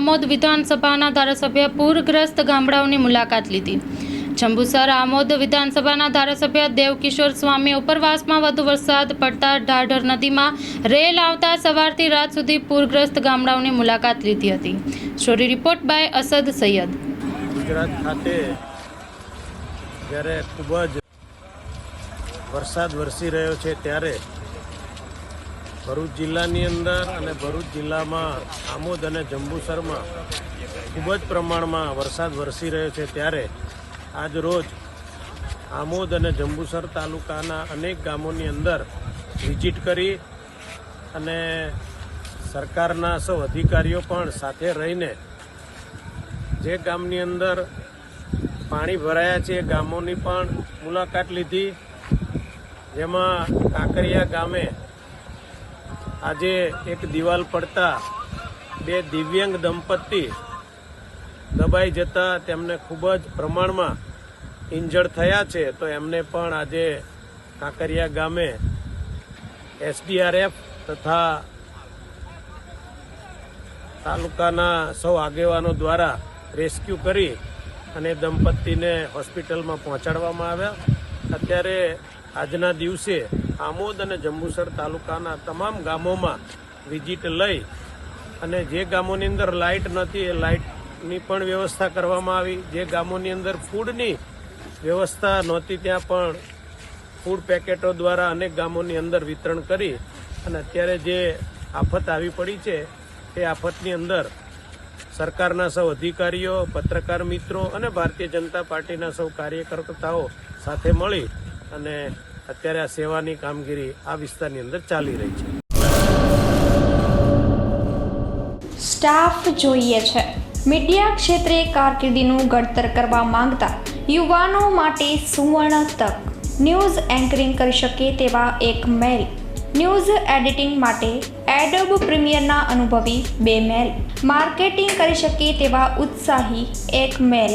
આમોદ વિધાનસભાના ધારાસભ્ય પૂરગ્રસ્ત ગામડાઓની મુલાકાત લીધી. જંબુસર, આમોદ વિધાનસભાના ધારાસભ્ય દેવકિશોર સ્વામી ઉપરવાસમાં વધુ વરસાદ પડતા ઢાઢર નદીમાં રેલ આવતા સવારથી રાત સુધી પૂરગ્રસ્ત ગામડાઓની મુલાકાત લીધી હતી. Story report by Asad Syed. Gujarat ખાતે જ્યારે ખૂબ જ વરસાદ વરસી રહ્યો છે, ત્યારે ભરૂચ જિલ્લાની અંદર અને ભરૂચ જિલ્લામાં આમોદ અને જંબુસરમાં ખૂબ જ પ્રમાણમાં વરસાદ વરસી રહ્યો છે ત્યારે આજ રોજ આમોદ અને જંબુસર તાલુકાના અનેક ગામોની અંદર વિઝિટ કરી અને સરકારના સૌ અધિકારીઓ પણ સાથે રહીને જે ગામની અંદર પાણી ભરાયા છે એ ગામોની પણ મુલાકાત લીધી. જેમાં કાંકરિયા ગામે આજે એક દિવાલ પડતા બે દિવ્યાંગ દંપતી દબાઈ જતા તેમને ખૂબ જ પ્રમાણમાં ઇન્જર્ડ થયા છે. તો એમને પણ આજે કાંકરિયા ગામે એસડીઆરએફ તથા તાલુકાના સૌ આગેવાનો દ્વારા રેસ્ક્યુ કરી અને દંપતીને હોસ્પિટલમાં પહોંચાડવામાં આવ્યા. અત્યારે આજના દિવસે આમોદ અને જંબુસર તાલુકાના તમામ ગામોમાં વિઝિટ લઈ અને જે ગામોની અંદર લાઇટ નથી, એ લાઇટની પણ વ્યવસ્થા કરવામાં આવી. જે ગામોની અંદર ફૂડની વ્યવસ્થા નહોતી, ત્યાં પણ ફૂડ પેકેટો દ્વારા અનેક ગામોની અંદર વિતરણ કરી અને અત્યારે જે આફત આવી પડી છે તે આફતની અંદર સરકારના સૌ અધિકારીઓ, પત્રકાર મિત્રો અને ભારતીય જનતા પાર્ટીના સૌ કાર્યકર્તાઓ સાથે મળી અને અત્યારે આ સેવાની કામગીરી આ વિસ્તારની અંદર ચાલી રહી છે. સ્ટાફ જોઈએ છે. મીડિયા ક્ષેત્રે કારકિર્દીનું ઘડતર કરવા માંગતા યુવાનો માટે સુવર્ણ તક. ન્યૂઝ એન્કરિંગ કરી શકે તેવા એક મેલ. ન્યૂઝ એડિટિંગ માટે એડોબ પ્રીમિયરના અનુભવી બે મેલ. માર્કેટિંગ કરી શકે તેવા ઉત્સાહી એક મેલ.